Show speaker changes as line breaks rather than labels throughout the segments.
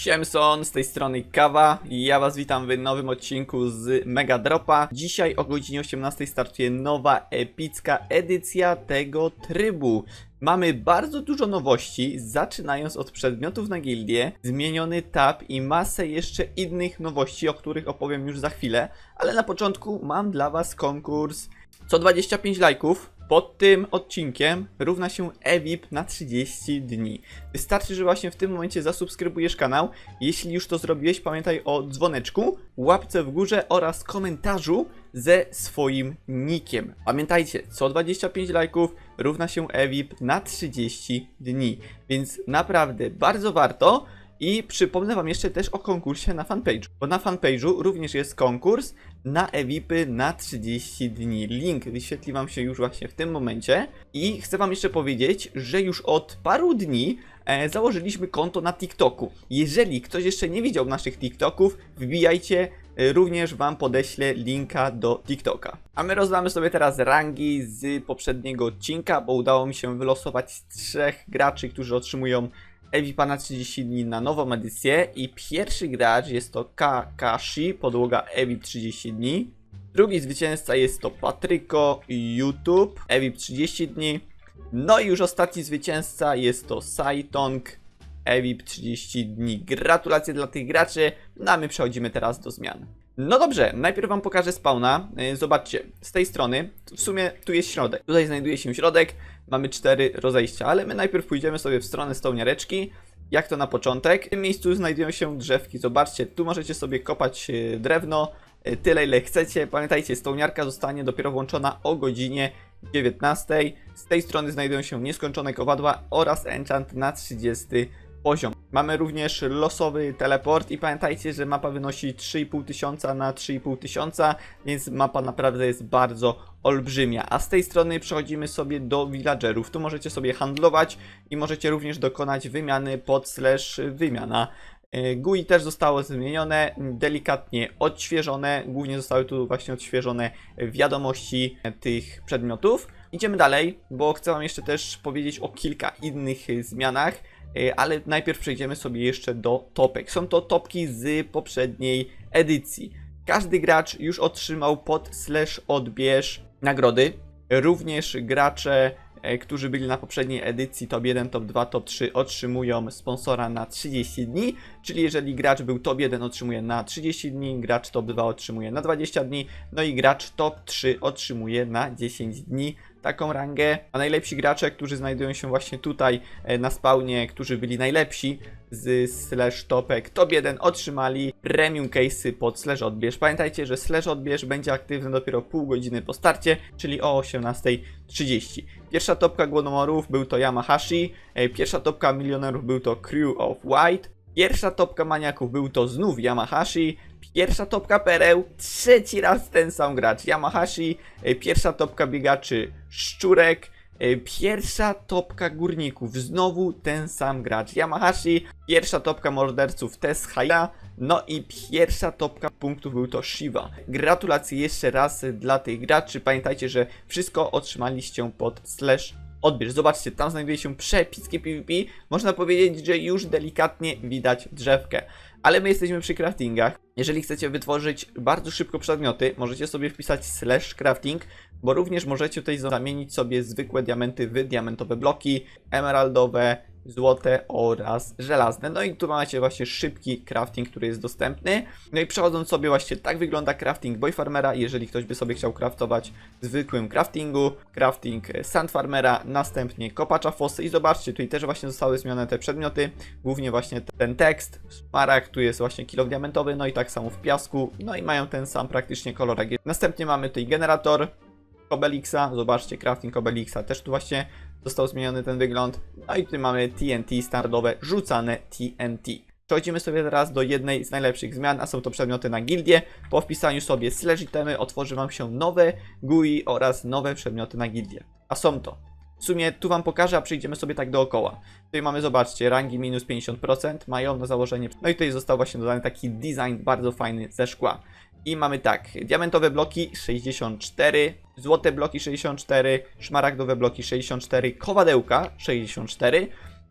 Siemson, z tej strony Kawa i ja was witam w nowym odcinku z Mega Dropa. Dzisiaj o godzinie 18 startuje nowa epicka edycja tego trybu. Mamy bardzo dużo nowości, zaczynając od przedmiotów na gildię, zmieniony tab i masę jeszcze innych nowości, o których opowiem już za chwilę, ale na początku mam dla was konkurs. Co 25 lajków pod tym odcinkiem równa się EVIP na 30 dni. Wystarczy, że właśnie w tym momencie zasubskrybujesz kanał. Jeśli już to zrobiłeś, pamiętaj o dzwoneczku, łapce w górze oraz komentarzu ze swoim nickiem. Pamiętajcie, co 25 lajków równa się EVIP na 30 dni. Więc naprawdę bardzo warto. I przypomnę Wam jeszcze też o konkursie na fanpage'u, bo na fanpage'u również jest konkurs na EVIPy na 30 dni. Link wyświetli Wam się już właśnie w tym momencie. I chcę Wam jeszcze powiedzieć, że już od paru dni e, założyliśmy konto na TikToku. Jeżeli ktoś jeszcze nie widział naszych TikToków, wbijajcie, e, również Wam podeślę linka do TikToka. A my rozdamy sobie teraz rangi z poprzedniego odcinka, bo udało mi się wylosować trzech graczy, którzy otrzymują Evipa na 30 dni na nową edycję i pierwszy gracz jest to Kakashi, podłoga Evip 30 dni. Drugi zwycięzca jest to Patryko YouTube, Evip 30 dni. No i już ostatni zwycięzca jest to Saitong, Evip 30 dni. Gratulacje dla tych graczy, no a my przechodzimy teraz do zmian. No dobrze, najpierw wam pokażę spawna. Yy, Zobaczcie, z tej strony, w sumie tu jest środek. Tutaj znajduje się środek, mamy cztery rozejścia, ale my najpierw pójdziemy sobie w stronę stołniareczki. Jak to na początek? W tym miejscu znajdują się drzewki. Zobaczcie, tu możecie sobie kopać yy, drewno, yy, tyle ile chcecie. Pamiętajcie, stołniarka zostanie dopiero włączona o godzinie 19. Z tej strony znajdują się nieskończone kowadła oraz enchant na 30 poziom. Mamy również losowy teleport i pamiętajcie, że mapa wynosi 3,5 tysiąca na 3,5 tysiąca, więc mapa naprawdę jest bardzo olbrzymia. A z tej strony przechodzimy sobie do villagerów. Tu możecie sobie handlować i możecie również dokonać wymiany pod slash wymiana. E, GUI też zostało zmienione, delikatnie odświeżone. Głównie zostały tu właśnie odświeżone wiadomości tych przedmiotów. Idziemy dalej, bo chcę Wam jeszcze też powiedzieć o kilka innych zmianach. E, ale najpierw przejdziemy sobie jeszcze do topek. Są to topki z poprzedniej edycji. Każdy gracz już otrzymał pod slash odbierz nagrody. Również gracze, którzy byli na poprzedniej edycji top 1, top 2, top 3 otrzymują sponsora na 30 dni. Czyli jeżeli gracz był top 1 otrzymuje na 30 dni, gracz top 2 otrzymuje na 20 dni, no i gracz top 3 otrzymuje na 10 dni taką rangę, a najlepsi gracze, którzy znajdują się właśnie tutaj e, na spawnie, którzy byli najlepsi z slash topek top 1 otrzymali premium case'y pod slash odbierz. Pamiętajcie, że slash odbierz będzie aktywny dopiero pół godziny po starcie, czyli o 18.30. Pierwsza topka głodomorów był to Yamahashi, e, pierwsza topka milionerów był to Crew of White, Pierwsza topka maniaków był to znów Yamahashi, pierwsza topka pereł, trzeci raz ten sam gracz Yamahashi, e, pierwsza topka biegaczy Szczurek, pierwsza topka górników, znowu ten sam gracz Yamahashi, pierwsza topka morderców Tess Haya, no i pierwsza topka punktów był to Shiva. Gratulacje jeszcze raz dla tych graczy, pamiętajcie, że wszystko otrzymaliście pod slash odbierz. Zobaczcie, tam znajduje się przepickie PvP. Można powiedzieć, że już delikatnie widać drzewkę. Ale my jesteśmy przy craftingach. Jeżeli chcecie wytworzyć bardzo szybko przedmioty, możecie sobie wpisać slash crafting, bo również możecie tutaj zamienić sobie zwykłe diamenty w diamentowe bloki, emeraldowe, złote oraz żelazne. No i tu macie właśnie szybki crafting, który jest dostępny. No i przechodząc sobie właśnie tak wygląda crafting Boy Farmera, jeżeli ktoś by sobie chciał craftować w zwykłym craftingu, crafting Sand Farmera, następnie kopacza fosy i zobaczcie, tutaj też właśnie zostały zmienione te przedmioty, głównie właśnie ten tekst, szmaragd, tu jest właśnie kilo diamentowy, no i tak samo w piasku, no i mają ten sam praktycznie kolor. Następnie mamy tutaj generator, Obelixa, zobaczcie, crafting Obelixa też tu właśnie został zmieniony ten wygląd. No i tutaj mamy TNT standardowe, rzucane TNT. Przechodzimy sobie teraz do jednej z najlepszych zmian, a są to przedmioty na gildię. Po wpisaniu sobie slash itemy otworzy Wam się nowe GUI oraz nowe przedmioty na gildię. A są to. W sumie tu Wam pokażę, a przejdziemy sobie tak dookoła. Tutaj mamy, zobaczcie, rangi minus 50% mają na założenie. No i tutaj został właśnie dodany taki design bardzo fajny ze szkła. I mamy tak, diamentowe bloki 64, złote bloki 64, szmaragdowe bloki 64, kowadełka 64,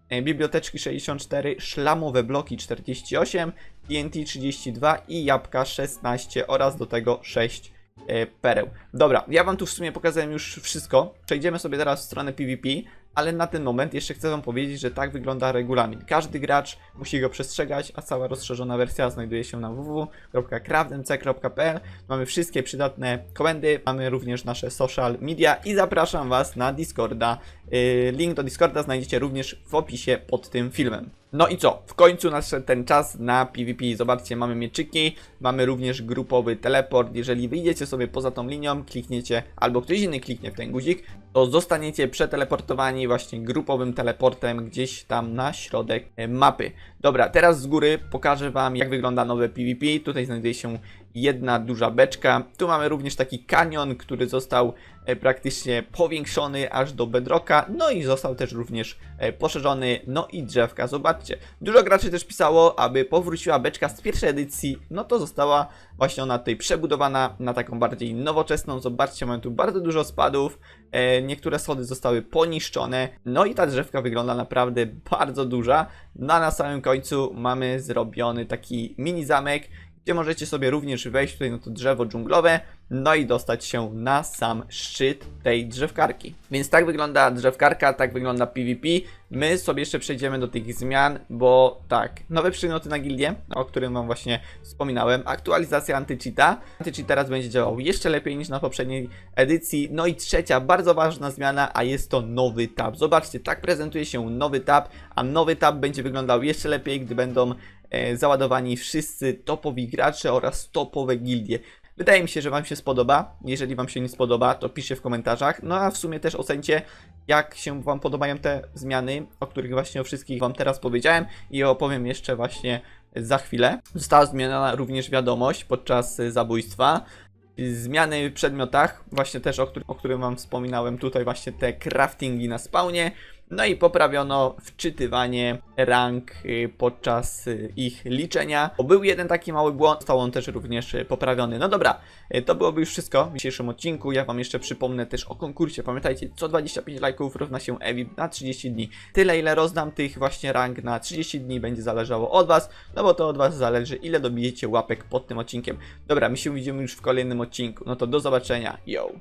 e, biblioteczki 64, szlamowe bloki 48, TNT 32 i jabłka 16 oraz do tego 6 e, pereł. Dobra, ja wam tu w sumie pokazałem już wszystko. Przejdziemy sobie teraz w stronę PvP, ale na ten moment jeszcze chcę wam powiedzieć, że tak wygląda regulamin. Każdy gracz musi go przestrzegać, a cała rozszerzona wersja znajduje się na www.craftmc.pl. Mamy wszystkie przydatne komendy, mamy również nasze social media i zapraszam was na Discorda. Yy, Link do Discorda znajdziecie również w opisie pod tym filmem. No i co? W końcu nadszedł ten czas na PvP. Zobaczcie, mamy mieczyki, mamy również grupowy teleport. Jeżeli wyjdziecie sobie poza tą linią, klikniecie, albo ktoś inny kliknie w ten guzik, to zostaniecie przeteleportowani właśnie grupowym teleportem gdzieś tam na środek e, mapy. Dobra, teraz z góry pokażę Wam, jak wygląda nowe PvP. Tutaj znajduje się jedna duża beczka. Tu mamy również taki kanion, który został e, praktycznie powiększony aż do bedrocka. No i został też również e, poszerzony. No i drzewka, zobaczcie. Dużo graczy też pisało, aby powróciła beczka z pierwszej edycji. No to została właśnie ona tutaj przebudowana na taką bardziej nowoczesną. Zobaczcie, mamy tu bardzo dużo spadów. E, niektóre schody zostały poniszczone. No i ta drzewka wygląda naprawdę bardzo duża. No a na samym końcu mamy zrobiony taki mini zamek, gdzie możecie sobie również wejść tutaj na to drzewo dżunglowe, no i dostać się na sam szczyt tej drzewkarki. Więc tak wygląda drzewkarka, tak wygląda PvP. My sobie jeszcze przejdziemy do tych zmian, bo tak, nowe przymioty na gildię, o którym wam właśnie wspominałem, aktualizacja anti-cheata. Anti-cheat teraz będzie działał jeszcze lepiej niż na poprzedniej edycji. No i trzecia, bardzo ważna zmiana, a jest to nowy tab. Zobaczcie, tak prezentuje się nowy tab, a nowy tab będzie wyglądał jeszcze lepiej, gdy będą e, załadowani wszyscy topowi gracze oraz topowe gildie. Wydaje mi się, że Wam się spodoba. Jeżeli Wam się nie spodoba, to piszcie w komentarzach. No a w sumie też ocencie, jak się Wam podobają te zmiany, o których właśnie o wszystkich Wam teraz powiedziałem i opowiem jeszcze właśnie za chwilę. Została zmieniona również wiadomość podczas zabójstwa. Zmiany w przedmiotach, właśnie też o, którym, o którym Wam wspominałem, tutaj właśnie te craftingi na spawnie. No i poprawiono wczytywanie rank y, podczas y, ich liczenia. Bo był jeden taki mały błąd, został on też również y, poprawiony. No dobra, to byłoby już wszystko w dzisiejszym odcinku. Ja Wam jeszcze przypomnę też o konkursie. Pamiętajcie, co 25 lajków równa się EVIP na 30 dni. Tyle ile rozdam tych właśnie rank na 30 dni będzie zależało od Was, no bo to od Was zależy ile dobijecie łapek pod tym odcinkiem. Dobra, my się widzimy już w kolejnym odcinku. No to do zobaczenia. Yo!